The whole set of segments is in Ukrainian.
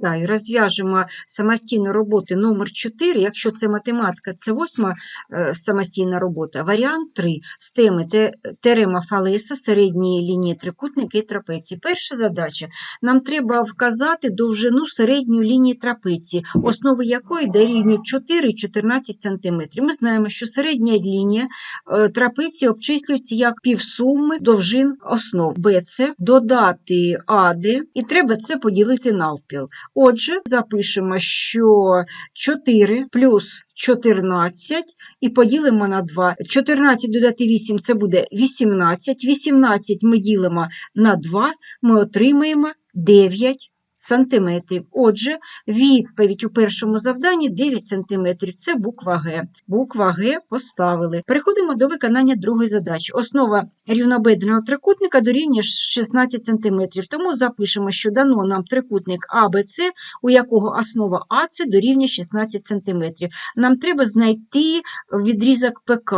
Да, і розв'яжемо самостійну роботу номер 4. Якщо це математика, це восьма е, самостійна робота. Варіант 3. З теми те- теорема Фалеса, середньої лінії трикутника і трапеції. Перша задача. Нам треба вказати довжину середньої лінії трапеції, основи якої дорівнюють 4 і 14 см. Ми знаємо, що середня лінія е, трапеції обчислюється як півсуми довжин основ. БЦ додати АД, і треба це поділити навпіл. Отже, запишемо, що 4 плюс 14 і поділимо на 2. 14 додати 8 це буде 18. 18 ми ділимо на 2, ми отримаємо 9 сантиметрів. Отже, відповідь у першому завданні 9 сантиметрів. Це буква Г. Буква Г поставили. Переходимо до виконання другої задачі. Основа рівнобедреного трикутника дорівнює 16 сантиметрів. Тому запишемо, що дано нам трикутник АБЦ, у якого основа АЦ дорівнює 16 сантиметрів. Нам треба знайти відрізок ПК,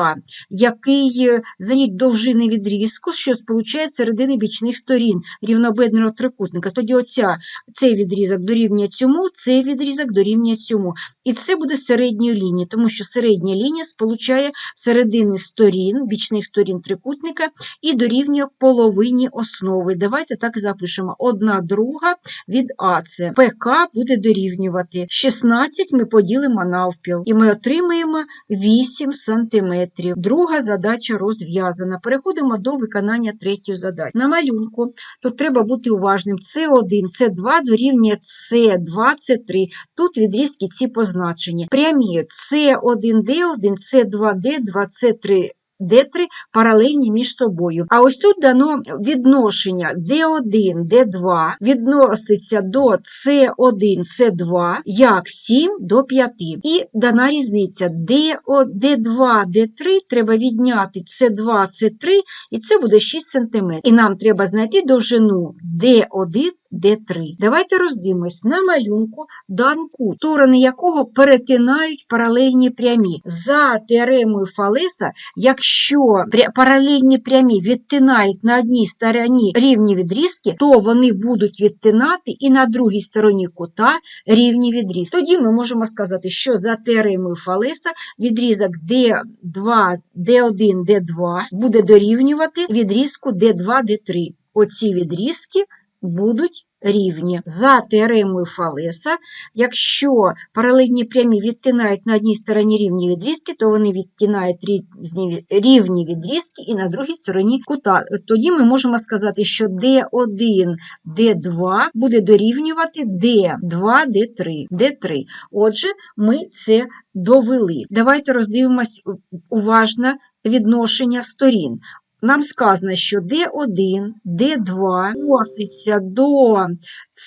який е, зайнять довжини відрізку, що сполучає середини бічних сторін рівнобедреного трикутника. Тоді оця, цей відрізок дорівнює цьому, цей відрізок дорівнює цьому. І це буде середньою лінією, тому що середня лінія сполучає середини сторін, бічних сторін трикутника і дорівнює половині основи. Давайте так запишемо. Одна друга від АЦ. ПК буде дорівнювати 16 ми поділимо навпіл, і ми отримаємо 8 сантиметрів. Друга задача розв'язана. Переходимо до виконання третьої задачі. На малюнку тут треба бути уважним. С1, С2 дорівнює С2, С3. Тут відрізки ці позначені. Прямі С1, Д1, С2, Д2, С3. Д3 паралельні між собою. А ось тут дано відношення D1, D2 відноситься до C1, C2 як 7 до 5. І дана різниця D1, D2, D3 треба відняти C2, C3, і це буде 6 см. І нам треба знайти довжину D1, D3. Давайте роздивимось на малюнку дан кут, сторони якого перетинають паралельні прямі. За теоремою Фалеса, якщо паралельні прямі відтинають на одній стороні рівні відрізки, то вони будуть відтинати і на другій стороні кута рівні відрізки. Тоді ми можемо сказати, що за теоремою Фалеса відрізок D2, D1, D2 буде дорівнювати відрізку D2, D3. Оці відрізки будуть рівні. За теоремою Фалеса, якщо паралельні прямі відтинають на одній стороні рівні відрізки, то вони відтинають різні рівні відрізки і на другій стороні кута. Тоді ми можемо сказати, що D1, D2 буде дорівнювати D2, D3. D3. Отже, ми це довели. Давайте роздивимось уважно відношення сторін. Нам сказано, що D1, D2 відноситься до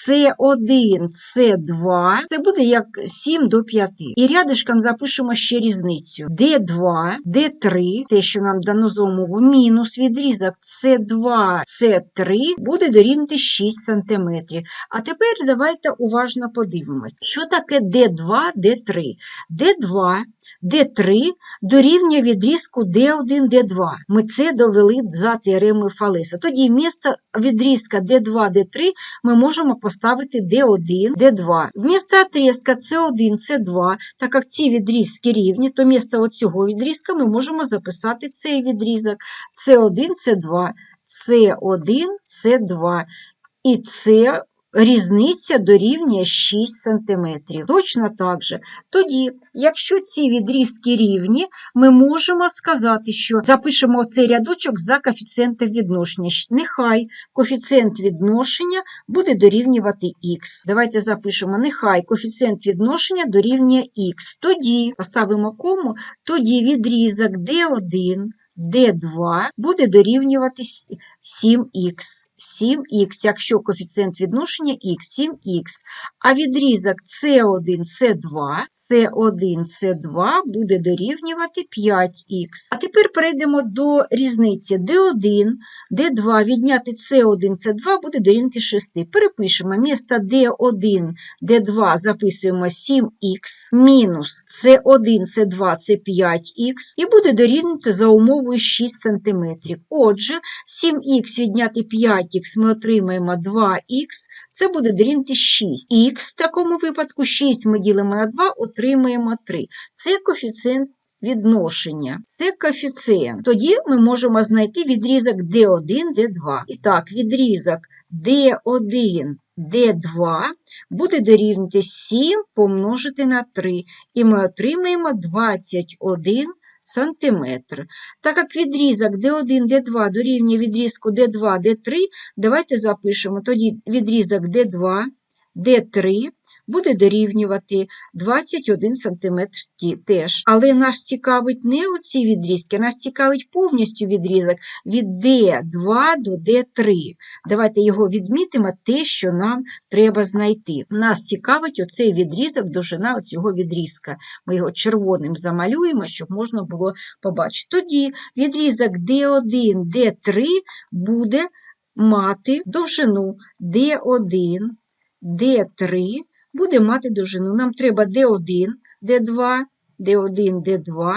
C1, C2, це буде як 7 до 5. І рядишком запишемо ще різницю. D2, D3, те, що нам дано за умову, мінус відрізок C2, C3 буде дорівнювати 6 см. А тепер давайте уважно подивимось, що таке D2, D3. D2 D3 дорівнює відрізку D1, D2. Ми це довели за теоремою Фалеса. Тоді вмісто відрізка D2, D3 ми можемо поставити D1, D2. Вмісто отрезка C1, C2, так як ці відрізки рівні, то вмісто оцього відрізка ми можемо записати цей відрізок C1, C2, C1, C2. І це різниця дорівнює 6 см. Точно так же. Тоді, якщо ці відрізки рівні, ми можемо сказати, що запишемо оцей рядочок за коефіцієнтом відношення. Нехай коефіцієнт відношення буде дорівнювати х. Давайте запишемо, нехай коефіцієнт відношення дорівнює х. Тоді поставимо кому, тоді відрізок d1, d2 буде дорівнювати с- 7х. 7х, якщо коефіцієнт відношення х, 7х. А відрізок С1, С2, С1, С2 буде дорівнювати 5х. А тепер перейдемо до різниці D1, D2 відняти С1, С2 буде дорівнювати 6. Перепишемо місто D1, D2 записуємо 7х мінус С1, С2 це 5х і буде дорівнювати за умовою 6 см. Отже, 7х х відняти 5х ми отримаємо 2х, це буде дорівнювати 6. Х в такому випадку 6 ми ділимо на 2, отримаємо 3. Це коефіцієнт відношення. Це коефіцієнт. Тоді ми можемо знайти відрізок D1, D2. І так, відрізок D1, D2 буде дорівнювати 7 помножити на 3. І ми отримаємо 21 сантиметр. Так як відрізок D1, D2 дорівнює відрізку D2, D3, давайте запишемо тоді відрізок D2, D3 буде дорівнювати 21 см теж. Але нас цікавить не оці відрізки, нас цікавить повністю відрізок від D2 до D3. Давайте його відмітимо, те, що нам треба знайти. Нас цікавить оцей відрізок, довжина цього відрізка. Ми його червоним замалюємо, щоб можна було побачити. Тоді відрізок D1, D3 буде мати довжину D1, D3 буде мати довжину. Нам треба D1, D2, D1, D2.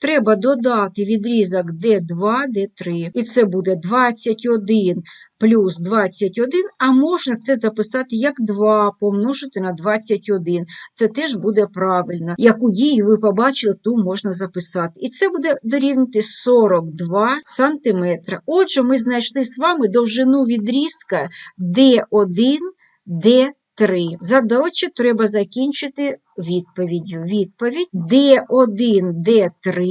Треба додати відрізок D2, D3. І це буде 21 плюс 21, а можна це записати як 2 помножити на 21. Це теж буде правильно. Яку дію ви побачили, ту можна записати. І це буде дорівнювати 42 см. Отже, ми знайшли з вами довжину відрізка D1, D3. 3. Задачу треба закінчити відповіддю. Відповідь D1, D3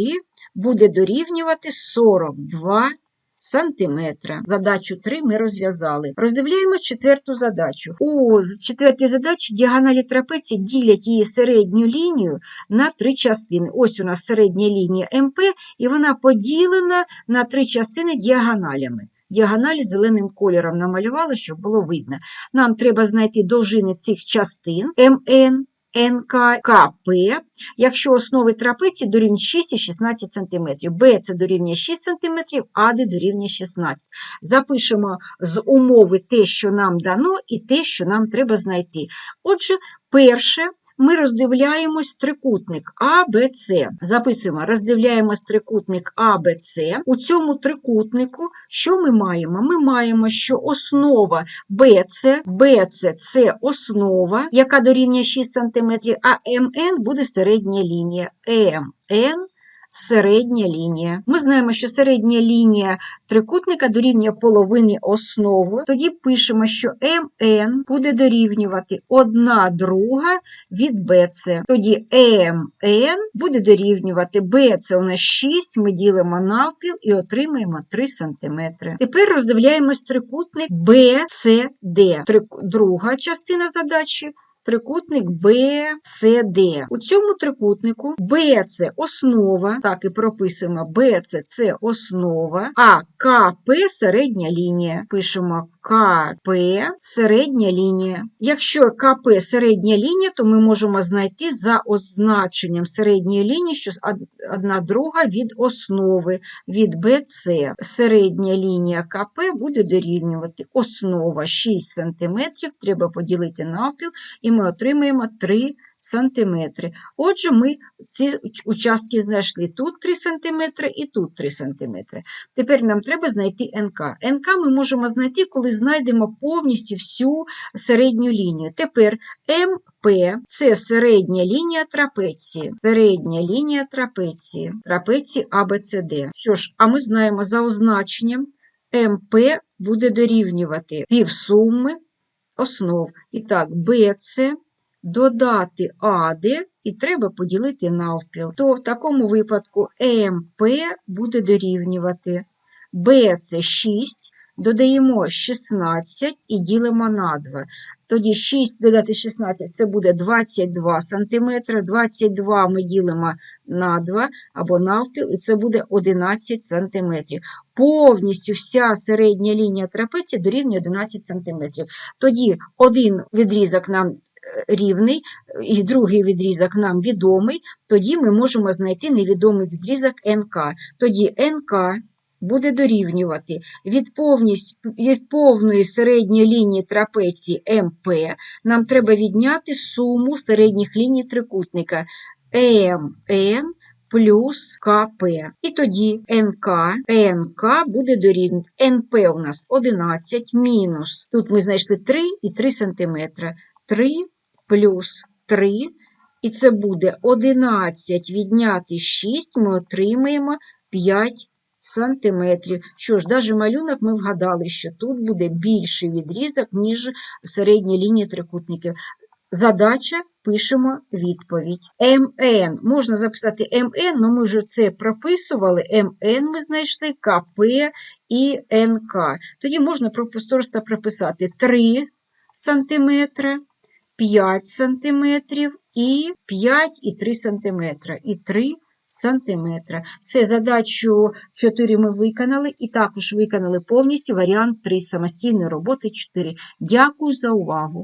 буде дорівнювати 42 сантиметра. Задачу 3 ми розв'язали. Роздивляємо четверту задачу. У четвертій задачі діагоналі трапеції ділять її середню лінію на три частини. Ось у нас середня лінія МП, і вона поділена на три частини діагоналями. Діагоналі зеленим кольором намалювала, щоб було видно. Нам треба знайти довжини цих частин МН, НК, КП, якщо основи трапеції дорівнюють 6 і 16 см. Б це дорівнює 6 см, АД дорівнює 16 Запишемо з умови те, що нам дано, і те, що нам треба знайти. Отже, перше ми роздивляємось трикутник АБЦ. Записуємо, роздивляємось трикутник АБЦ. У цьому трикутнику що ми маємо? Ми маємо, що основа БЦ, БЦ це основа, яка дорівнює 6 см, а МН буде середня лінія. МН середня лінія. Ми знаємо, що середня лінія трикутника дорівнює половини основи. Тоді пишемо, що МН буде дорівнювати 1 друга від BC. Тоді МН буде дорівнювати BC у нас 6, ми ділимо навпіл і отримаємо 3 см. Тепер роздивляємось трикутник BCD. Друга частина задачі трикутник BCD. У цьому трикутнику B це основа, так і прописуємо BC це основа, а КП середня лінія. Пишемо КП середня лінія. Якщо КП середня лінія, то ми можемо знайти за означенням середньої лінії, що одна друга від основи від БЦ. Середня лінія КП буде дорівнювати основа 6 см, треба поділити навпіл, і ми отримаємо 3 см. Отже, ми ці участки знайшли тут 3 см і тут 3 см. Тепер нам треба знайти НК. НК ми можемо знайти, коли знайдемо повністю всю середню лінію. Тепер МП це середня лінія трапеції. Середня лінія трапеції, трапеції АБЦД. Що ж, а ми знаємо за означенням МП буде дорівнювати півсуми основ. І так, БЦ додати АД і треба поділити навпіл, то в такому випадку МП буде дорівнювати Б це 6, додаємо 16 і ділимо на 2. Тоді 6 додати 16 це буде 22 см, 22 ми ділимо на 2 або навпіл, і це буде 11 см. Повністю вся середня лінія трапеції дорівнює 11 см. Тоді один відрізок нам рівний, і другий відрізок нам відомий, тоді ми можемо знайти невідомий відрізок НК. Тоді НК буде дорівнювати від, повність, від повної середньої лінії трапеції МП. Нам треба відняти суму середніх ліній трикутника МН плюс КП. І тоді НК, НК буде дорівнювати. НП у нас 11 мінус. Тут ми знайшли 3 і 3 см. 3 плюс 3. І це буде 11 відняти 6, ми отримаємо 5 сантиметрів. Що ж, навіть малюнок ми вгадали, що тут буде більший відрізок, ніж середня лінія трикутників. Задача пишемо відповідь. МН. Можна записати МН, але ми вже це прописували. МН ми знайшли, КП і НК. Тоді можна просто прописати 3 см, 5 см і 5 і 3 см. І 3 сантиметра. Все, задачу 4 ми виконали, і також виконали повністю варіант 3 самостійної роботи 4. Дякую за увагу!